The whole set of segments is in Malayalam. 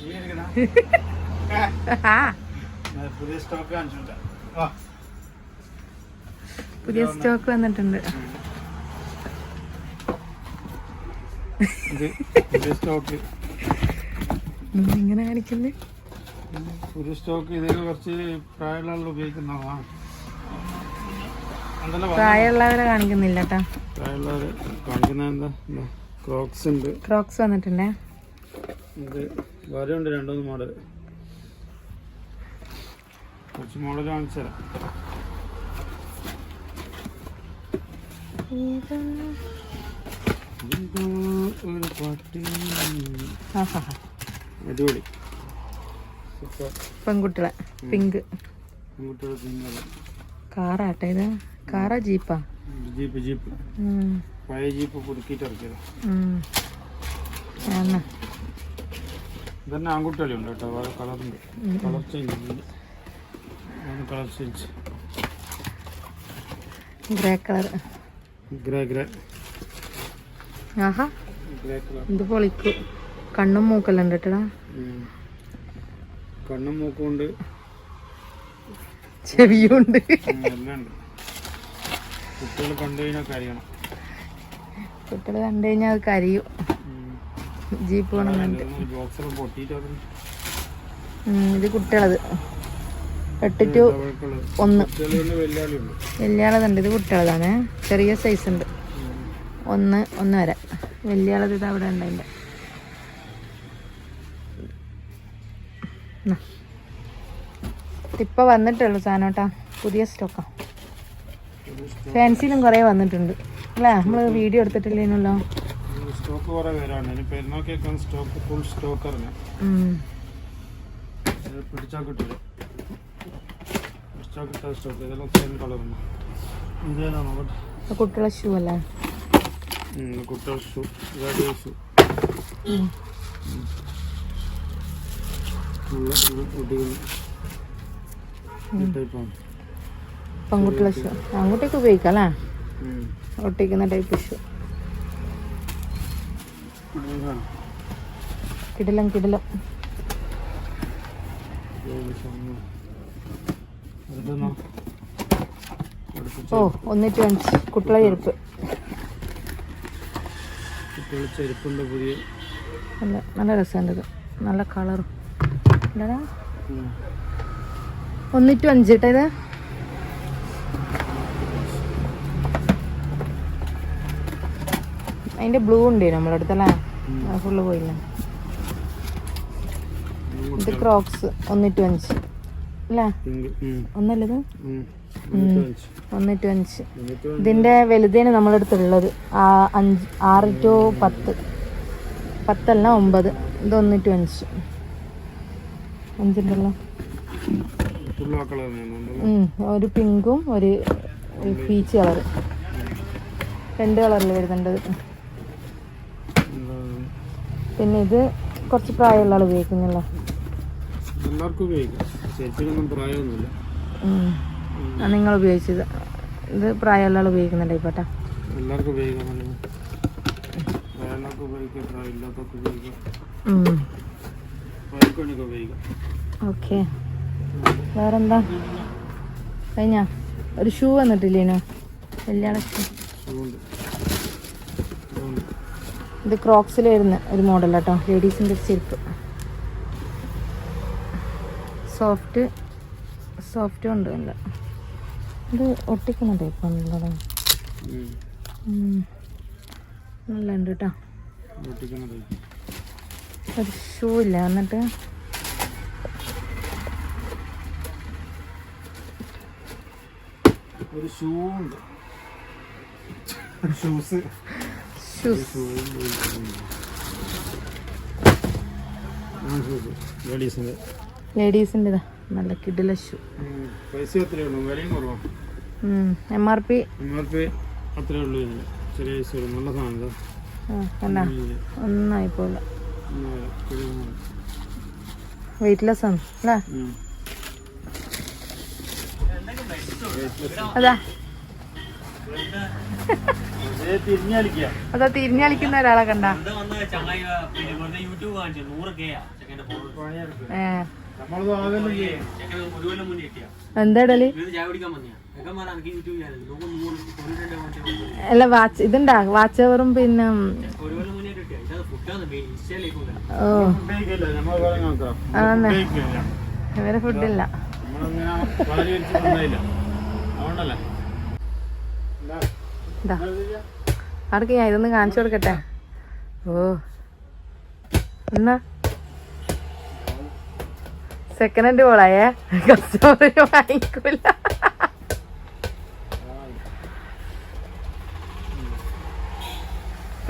പുതിയ സ്റ്റോക്ക് വന്നിട്ടുണ്ട്. ഇങ്ങനെ കാണിക്കല്ലേ പുതിയ സ്റ്റോക്ക് ഇതിൽ കുറച്ച് പ്രായമുള്ള ഉപയോഗിക്കുന്നതാണ് പ്രായമുള്ളവരെ കാണിക്കുന്നില്ല കാണിക്കുന്ന എന്താ? ക്രോക്സ് ഉണ്ട്. ക്രോക്സ് വന്നിട്ടുണ്ടേ? ഇത് വേറെ ഉണ്ട് രണ്ടുമൂന്ന് മോഡൽ കുറച്ച് മോഡൽ കാണിച്ചു തരാം. ഇതാ ഒരു പട്ടി. അടിപൊളി. സൂപ്പർ. പെൺകുട്ടികളെ പിങ്ക്. അങ്ങോട്ടുള്ള പിന്നത് കാറാട്ടെ ഇത്. കാറാ ജീപ്പാ. Jeep jeep. പഴയ ജീപ്പ് പുതുക്കിയിട്ട് ഇറക്കിയതാ. ഇതന്നെ ആൺകുട്ടികളുണ്ട് കേട്ടോ. വേറെ കളറുണ്ട് colour change colour change grey colour grey grey ആഹാ. ഇത് പൊളിക്കു. കണ്ണും മൂക്കെല്ലാം ഉണ്ട് കേട്ടടാ. കണ്ണും മൂക്കും ഉണ്ട്. ചെവിയും ഉണ്ട്. എല്ലാം ഉണ്ട്. കുട്ടികൾ കണ്ടു കഴിഞ്ഞാൽ കരയണം. കുട്ടികൾ കണ്ടു കഴിഞ്ഞാൽ അത് കരയും. ജീപ്പ് വേണമെന്നുണ്ട് ഇത് കുട്ടികളത്. എട്ട് ടു ഒന്ന്. വെള്ളിയാളതുണ്ട് ഇത് കുട്ടികളതാണ്. ചെറിയ സൈസ് ഉണ്ട്. ഒന്ന് ഒന്ന് വരെ. വെള്ളിയാളത് ഇത് അവിടെ ഉണ്ട് അതിന്റെ. ഇപ്പൊ വന്നിട്ടുള്ളൂ സാധനം കേട്ടാ പുതിയ സ്റ്റോക്കാ ഫാൻസിയിലും കുറേ വന്നിട്ടുണ്ട്. അല്ലേ? നമ്മൾ വീഡിയോ എടുത്തിട്ടില്ലേനല്ലോ? സ്റ്റോക്ക് കുറേ പേരാണ്. ഇനി പെരുന്നാൾക്കേക്കാൻ സ്റ്റോക്ക് ഫുൾ സ്റ്റോക്കറിന് പിടിച്ചാൽ കിട്ടില്ല പിടിച്ചാൽ കിട്ടാത്ത സ്റ്റോക്ക് ഇതെല്ലാം സെയിം കളറുണ്ട് ഇതേതാണ് നോക്കട്ടെ കുട്ടികളെ ഷൂ അല്ലേ? കുട്ടികളുടെ ഷൂ റെഡി ഷൂ പെൺകുട്ടികളെ ഷൂ ആൺകുട്ടിയൊക്കെ ഉപയോഗിക്കാം അല്ലേ? ഒട്ടിക്കുന്ന ടൈപ്പ് ഷൂ. കിടിലം കിടിലം. ഓ ഒന്നിട്ട് അഞ്ച്. കുട്ടികളെ ചെരുപ്പ്. ചെരുപ്പുണ്ട് പുതിയ. നല്ല നല്ല രസമുണ്ട് ഇത്. നല്ല കളറും. ഇല്ലടാ ഒന്നിട്ട് അഞ്ച് കേട്ടോ ഇത്. അതിന്റെ ബ്ലൂ ഉണ്ട് നമ്മളെ അടുത്തല്ലേ. ഫുള്ള് പോയില്ല. ഇത് ക്രോക്സ് ഒന്നിട്ട് അഞ്ച്. അല്ലേ? ഒന്നല്ലത്. എന്നിട്ട് അഞ്ച്. ഒന്നിട്ട് അഞ്ച്. ഇതിന്റെ വലുതേന് നമ്മളെ അടുത്തുള്ളത്. ആ അഞ്ച് ആറ് ടു പത്ത്. പത്തല്ല ഒമ്പത്. ഇത് ഒന്നിട്ട് അഞ്ച്. അഞ്ചിട്ടുള്ള ഒരു പിങ്കും ഒരു പീച്ച് കളർ രണ്ട് കളറിൽ വരുന്നുണ്ട് പിന്നെ ഇത് കുറച്ച് പ്രായമുള്ള ആൾ ഉപയോഗിക്കുന്നല്ലോ? എല്ലാവർക്കും ഉപയോഗിക്കാം. പ്രായമൊന്നുമില്ല. നിങ്ങൾ ഉപയോഗിച്ചത്. ഇത് പ്രായമുള്ള ആൾ ഉപയോഗിക്കുന്നുണ്ട് ഇപ്പോട്ടെ എല്ലാവർക്കും ഉപയോഗിക്കാം പ്രായമുള്ളവർക്ക് ഉപയോഗിക്കാം പ്രായമില്ലാത്തവർക്ക് ഉപയോഗിക്കാം. പ്രായക്കാണിക്ക് ഉപയോഗിക്കാം. ഓക്കെ. വേറെന്താ? കഴിഞ്ഞ? ഒരു ഷൂ വന്നിട്ടില്ലേനോ കല്യാണ ഷൂ ഉണ്ട് ഇത് ക്രോക്സിൽ വരുന്ന ഒരു മോഡൽ കേട്ടോ ലേഡീസിന്റെ ചെരുപ്പ്. സോഫ്റ്റ് സോഫ്റ്റും ഉണ്ട് നല്ല. ഇത് ഒട്ടിക്കുന്ന ടൈപ്പാണല്ലോ ഉം. നല്ല ഉണ്ട് കേട്ടോ. ഒരു ഷൂ ഇല്ല എന്നിട്ട് ഒരു ഷൂ ഉണ്ട്. Shoes shoes ലേഡീസിന്റെ. ലേഡീസിന്റെ ഇതാ നല്ല കിടില ഷൂ. പൈസ അത്രയേ ഉള്ളൂ. വിലയും കുറവാണ് M R P M R P അത്രേ ഉള്ളൂ ഇതിന്. ചെറിയ പൈസ നല്ല സാധനം. ഒന്നായി പോലെ. വെയിറ്റ്ലെസ് ആണ്. അല്ലേ. അതാ. അതാ തിരിഞ്ഞളിക്കുന്ന ഒരാളെ കണ്ട. എന്താടൽ അല്ല വാച്ച് ഇതുണ്ടാ വാച്ച് ഓവറും പിന്നെ ഓ. ആണല്ലേ ഇവരെ ഫുഡില്ല. അതുകൊണ്ടല്ലേ? ഇതാ. ഞാൻ ഇതൊന്ന് കാണിച്ചു കൊടുക്കട്ടെ? ഓ. എന്നാ? സെക്കൻഡ് ഹാൻഡ് ബോളായേ കസ്റ്റമർ വാങ്ങിക്കൂല.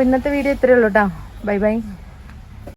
ഇന്നത്തെ വീഡിയോ ഇത്രയേ ഉള്ളൂ കേട്ടോ ബൈ ബൈ